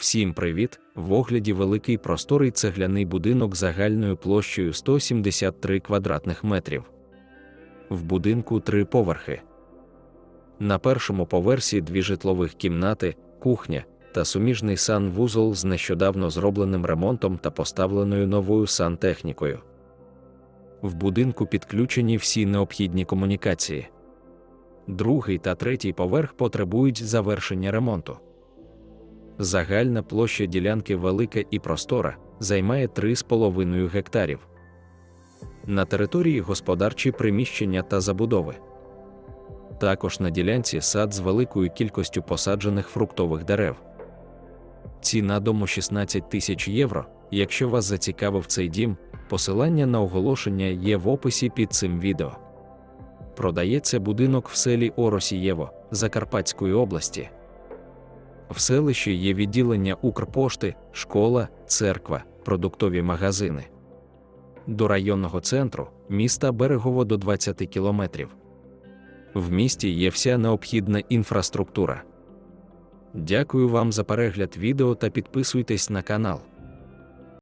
Всім привіт! В огляді великий просторий цегляний будинок загальною площею 173 квадратних метрів. В будинку три поверхи. На першому поверсі дві житлових кімнати, кухня та суміжний санвузол з нещодавно зробленим ремонтом та поставленою новою сантехнікою. В будинку підключені всі необхідні комунікації. Другий та третій поверх потребують завершення ремонту. Загальна площа ділянки велика і простора, займає 3,5 гектарів. На території господарчі приміщення та забудови. Також на ділянці сад з великою кількістю посаджених фруктових дерев. Ціна дому 16 тисяч євро. Якщо вас зацікавив цей дім, посилання на оголошення є в описі під цим відео. Продається будинок в селі Оросієво Закарпатської області. В селищі є відділення Укрпошти, школа, церква, продуктові магазини. До районного центру міста Берегово до 20 кілометрів. В місті є вся необхідна інфраструктура. Дякую вам за перегляд відео та підписуйтесь на канал.